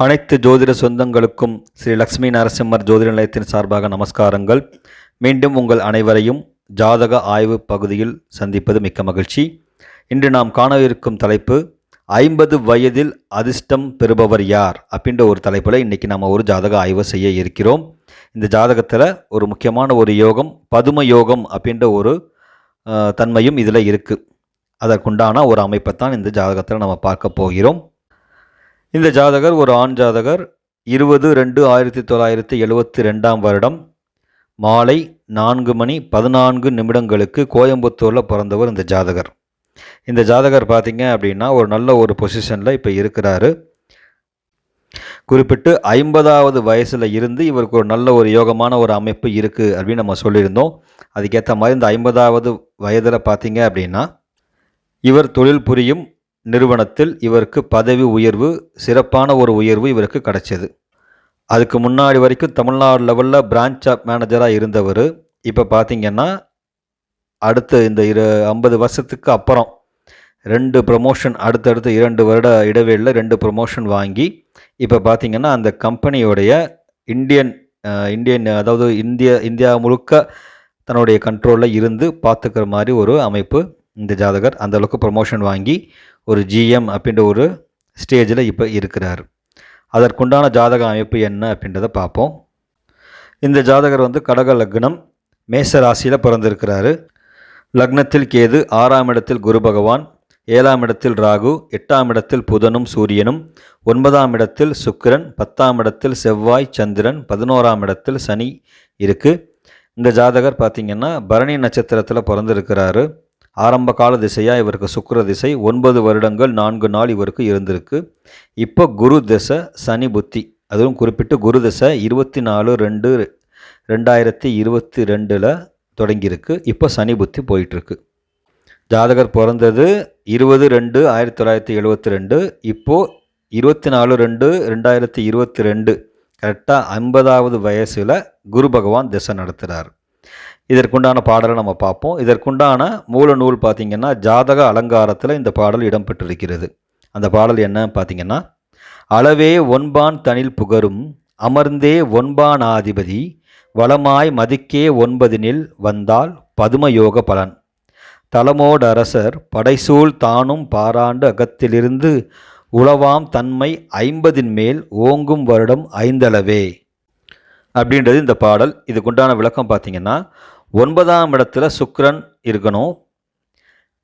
அனைத்து ஜோதிட சொந்தங்களுக்கும் ஸ்ரீ லக்ஷ்மி நரசிம்மர் ஜோதிட நிலையத்தின் சார்பாக நமஸ்காரங்கள். மீண்டும் உங்கள் அனைவரையும் ஜாதக ஆய்வு பகுதியில் சந்திப்பது மிக்க மகிழ்ச்சி. இன்று நாம் காணவிருக்கும் தலைப்பு ஐம்பது வயதில் அதிர்ஷ்டம் பெறுபவர் யார்? அப்படின்ற ஒரு தலைப்பில் இன்றைக்கி நம்ம ஒரு ஜாதக ஆய்வு செய்ய இருக்கிறோம். இந்த ஜாதகத்தில் ஒரு முக்கியமான ஒரு யோகம் பதும யோகம் அப்படின்ற ஒரு தன்மையும் இதில் இருக்குது அதற்குண்டான ஒரு அமைப்பை தான் இந்த ஜாதகத்தில் நம்ம பார்க்க போகிறோம். இந்த ஜாதகர் ஒரு ஆண் ஜாதகர். இருபது ரெண்டு ஆயிரத்தி தொள்ளாயிரத்தி எழுபத்தி ரெண்டாம் வருடம். மாலை நான்கு மணி பதினான்கு நிமிடங்களுக்கு கோயம்புத்தூரில் பிறந்தவர் இந்த ஜாதகர். இந்த ஜாதகர் பார்த்தீங்க அப்படின்னா ஒரு நல்ல ஒரு பொசிஷனில் இப்போ இருக்கிறாரு. குறிப்பிட்டு ஐம்பதாவது வயசில் இருந்து இவருக்கு ஒரு நல்ல ஒரு யோகமான ஒரு அமைப்பு இருக்குது அப்படின்னு நம்ம சொல்லியிருந்தோம். அதுக்கேற்ற மாதிரி இந்த ஐம்பதாவது வயதில் பார்த்தீங்க அப்படின்னா இவர் தொழில் புரியும் நிறுவனத்தில் இவருக்கு பதவி உயர்வு சிறப்பான ஒரு உயர்வு இவருக்கு கிடைச்சது. அதுக்கு முன்னாடி வரைக்கும் தமிழ்நாடு லெவலில் பிரான்ச் ஆஃப் மேனேஜராக இருந்தவர். இப்போ பார்த்தீங்கன்னா அடுத்த இந்த இரு ஐம்பது வருஷத்துக்கு அப்புறம் ரெண்டு ப்ரமோஷன் அடுத்தடுத்து இரண்டு வருட இடைவெளியில் ரெண்டு ப்ரமோஷன் வாங்கி இப்போ பார்த்தீங்கன்னா அந்த கம்பெனியோடைய இந்தியன் இந்தியன் அதாவது இந்திய இந்தியா முழுக்க தன்னுடைய கண்ட்ரோலில் இருந்து பார்த்துக்கிற மாதிரி ஒரு அமைப்பு இந்த ஜாதகர் அந்தளவுக்கு ப்ரொமோஷன் ப்ரமோஷன் வாங்கி ஒரு ஜிஎம் அப்படின்ற ஒரு ஸ்டேஜில் இப்போ இருக்கிறார். அதற்குண்டான ஜாதக அமைப்பு என்ன அப்படின்றத பார்ப்போம். இந்த ஜாதகர் வந்து கடக லக்னம் மேச ராசியில் பிறந்திருக்கிறாரு. லக்னத்தில் கேது ஆறாம் இடத்தில் குரு பகவான் ஏழாம் இடத்தில் ராகு எட்டாம் இடத்தில் புதனும் சூரியனும் ஒன்பதாம் இடத்தில் சுக்கிரன் பத்தாம் இடத்தில் செவ்வாய் சந்திரன் பதினோராம் இடத்தில் சனி இருக்குது இந்த ஜாதகர் பார்த்திங்கன்னா பரணி நட்சத்திரத்தில் பிறந்திருக்கிறாரு. ஆரம்ப கால திசையாக இவருக்கு சுக்கர திசை ஒன்பது வருடங்கள் நான்கு நாள் இவருக்கு இருந்திருக்கு. இப்போ குரு திசை சனி புத்தி. அதுவும் குறிப்பிட்டு குரு திசை இருபத்தி நாலு ரெண்டு ரெண்டாயிரத்தி இருபத்தி ரெண்டில் தொடங்கியிருக்கு. இப்போ சனி புத்தி போயிட்டுருக்கு. ஜாதகர் பிறந்தது இருபது ரெண்டு ஆயிரத்தி தொள்ளாயிரத்தி எழுபத்தி ரெண்டு. இப்போது இருபத்தி நாலு ரெண்டு ரெண்டாயிரத்தி இருபத்தி ரெண்டு. கரெக்டாக ஐம்பதாவது வயசில் குரு பகவான் திசை நடத்துகிறார் இதற்குண்டான பாடலை நம்ம பார்ப்போம். இதற்குண்டான மூல நூல் பார்த்திங்கன்னா ஜாதக அலங்காரத்தில் இந்த பாடல் இடம்பெற்றிருக்கிறது. அந்த பாடல் என்ன பார்த்தீங்கன்னா அளவே ஒன்பான் தனில் புகரும் அமர்ந்தே ஒன்பான் ஆதிபதி வளமாய் மதிக்கே ஒன்பதினில் வந்தால் பதுமயோக பலன். தலமோடரசர் படைசூழ் தானும் பாராண்டு அகத்திலிருந்து உளவாம் தன்மை ஐம்பதின் மேல் ஓங்கும் வருடம் ஐந்தளவே. அப்படின்றது இந்த பாடல். இதுக்குண்டான விளக்கம் பார்த்திங்கன்னா ஒன்பதாம் இடத்துல சுக்ரன் இருக்கணும்.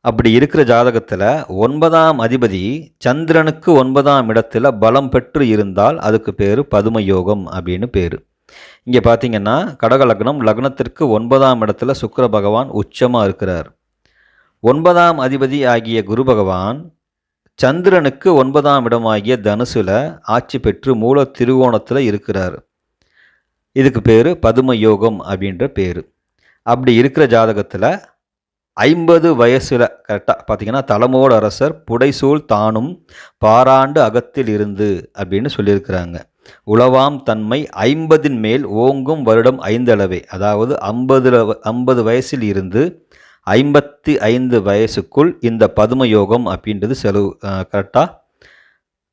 அப்படி இருக்கிற ஜாதகத்தில் ஒன்பதாம் அதிபதி சந்திரனுக்கு ஒன்பதாம் இடத்துல பலம் பெற்று இருந்தால் அதுக்கு பேர் பதும யோகம் அப்படின்னு பேர். இங்கே பார்த்தீங்கன்னா கடக லக்னம் லக்னத்திற்கு ஒன்பதாம் இடத்துல சுக்கர பகவான் உச்சமாக இருக்கிறார். ஒன்பதாம் அதிபதி ஆகிய குரு பகவான் சந்திரனுக்கு ஒன்பதாம் இடமாகிய தனுசில் ஆட்சி பெற்று மூல திருவோணத்தில் இருக்கிறார். இதுக்கு பேர் பதும யோகம் அப்படின்ற பேர். அப்படி இருக்கிற ஜாதகத்தில் ஐம்பது வயசில் கரெக்டாக பார்த்தீங்கன்னா தலைமோடு அரசர் புடைசூழ் தானும் பாராண்டு அகத்தில் இருந்து அப்படின்னு சொல்லியிருக்கிறாங்க. உளவாம் தன்மை ஐம்பதின் மேல் ஓங்கும் வருடம் ஐந்தளவே. அதாவது ஐம்பதுல ஐம்பது வயசில் இருந்து ஐம்பத்தி ஐந்து வயசுக்குள் இந்த பதும யோகம் அப்படின்றது செலவு கரெக்டாக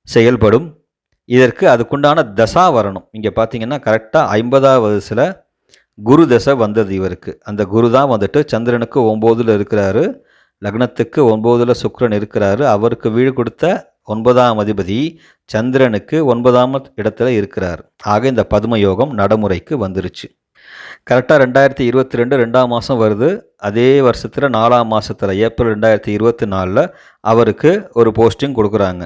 செயல்படும். இதற்கு அதுக்குண்டான தசா வரணும். இங்கே பார்த்தீங்கன்னா கரெக்டாக ஐம்பதாவது வயசில் குரு தசை வந்தது இவருக்கு. அந்த குரு தான் வந்துட்டு சந்திரனுக்கு ஒம்போதில் இருக்கிறாரு. லக்னத்துக்கு ஒம்போதில் சுக்ரன் இருக்கிறாரு. அவருக்கு வீடு கொடுத்த ஒன்பதாம் அதிபதி சந்திரனுக்கு ஒன்பதாம் இடத்துல இருக்கிறார். ஆக இந்த பதும யோகம் நடைமுறைக்கு வந்துருச்சு. கரெக்டாக ரெண்டாயிரத்தி இருபத்தி ரெண்டு ரெண்டாம் மாதம் வருது. அதே வருஷத்தில் நாலாம் மாதத்தில் ஏப்ரல் ரெண்டாயிரத்தி இருபத்தி நாலில் அவருக்கு ஒரு போஸ்டிங் கொடுக்குறாங்க.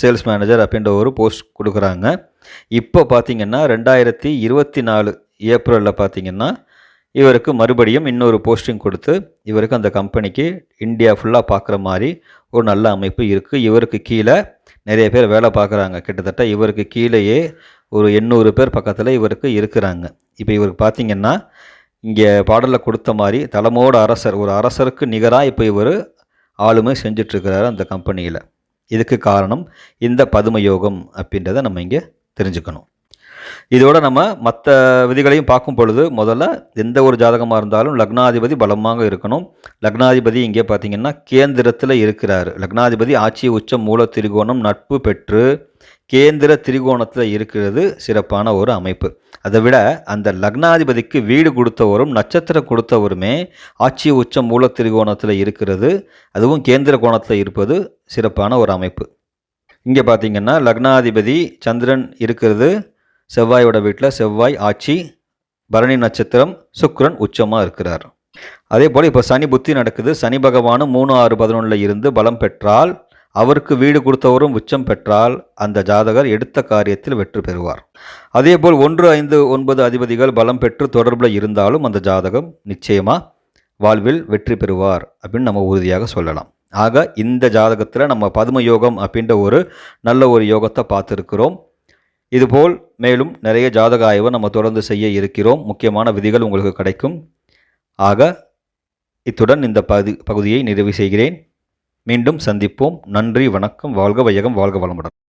சேல்ஸ் மேனேஜர் அப்படின்ற ஒரு போஸ்ட் கொடுக்குறாங்க. இப்போ பார்த்தீங்கன்னா ரெண்டாயிரத்தி இருபத்தி நாலு ஏப்ரலில் பார்த்தீங்கன்னா இவருக்கு மறுபடியும் இன்னொரு போஸ்டிங் கொடுத்து இவருக்கு அந்த கம்பெனிக்கு இந்தியா ஃபுல்லாக பார்க்குற மாதிரி ஒரு நல்ல அமைப்பு இருக்குது இவருக்கு கீழே நிறைய பேர் வேலை பார்க்குறாங்க. கிட்டத்தட்ட இவருக்கு கீழேயே ஒரு எண்ணூறு பேர் பக்கத்தில் இவருக்கு இருக்கிறாங்க. இப்போ இவருக்கு பார்த்தீங்கன்னா இங்கே பாடலில் கொடுத்த மாதிரி தலைமோட அரசர் ஒரு அரசருக்கு நிகராக இப்போ இவர் ஆளுமை செஞ்சிட்ருக்கிறாரு அந்த கம்பெனியில். இதுக்கு காரணம் இந்த பதும யோகம் அப்படின்றத நம்ம இங்கே தெரிஞ்சுக்கணும். இதோட நம்ம மற்ற விதிகளையும் பார்க்கும் பொழுது முதல்ல எந்த ஒரு ஜாதகமாக இருந்தாலும் லக்னாதிபதி பலமாக இருக்கணும். லக்னாதிபதி இங்கே பார்த்தீங்கன்னா கேந்திரத்தில் இருக்கிறார். லக்னாதிபதி ஆட்சி உச்சம் மூல திரிகோணம் நட்பு பெற்று கேந்திர திரிகோணத்தில் இருக்கிறது சிறப்பான ஒரு அமைப்பு. அதை விட அந்த லக்னாதிபதிக்கு வீடு கொடுத்தவரும் நட்சத்திரம் கொடுத்தவருமே ஆட்சி உச்சம் மூல திரிகோணத்தில் இருக்கிறது. அதுவும் கேந்திர கோணத்தில் இருப்பது சிறப்பான ஒரு அமைப்பு. இங்கே பார்த்தீங்கன்னா லக்னாதிபதி சந்திரன் இருக்கிறது. செவ்வாயோட வீட்டில் செவ்வாய் ஆட்சி பரணி நட்சத்திரம் சுக்ரன் உச்சமாக இருக்கிறார். அதே போல் இப்போ சனி புத்தி நடக்குது. சனி பகவானும் மூணு ஆறு பதினொன்றில் இருந்து பலம் பெற்றால் அவருக்கு வீடு கொடுத்தவரும் உச்சம் பெற்றால் அந்த ஜாதகர் எடுத்த காரியத்தில் வெற்றி பெறுவார். அதேபோல் ஒன்று ஐந்து ஒன்பது அதிபதிகள் பலம் பெற்று தொடர்பில் இருந்தாலும் அந்த ஜாதகம் நிச்சயமாக வாழ்வில் வெற்றி பெறுவார் அப்படின்னு நம்ம உறுதியாக சொல்லலாம். ஆக இந்த ஜாதகத்தில் நம்ம பதும யோகம் அப்படின்ற ஒரு நல்ல ஒரு யோகத்தை பார்த்துருக்கிறோம். இதுபோல் மேலும் நிறைய ஜாதக ஆய்வை நம்ம தொடர்ந்து செய்ய இருக்கிறோம். முக்கியமான விதிகள் உங்களுக்கு கிடைக்கும். ஆக இத்துடன் இந்த பகுதி பகுதியை நிறைவு செய்கிறேன். மீண்டும் சந்திப்போம். நன்றி வணக்கம். வாழ்க வையகம் வாழ்க வளமுடன்.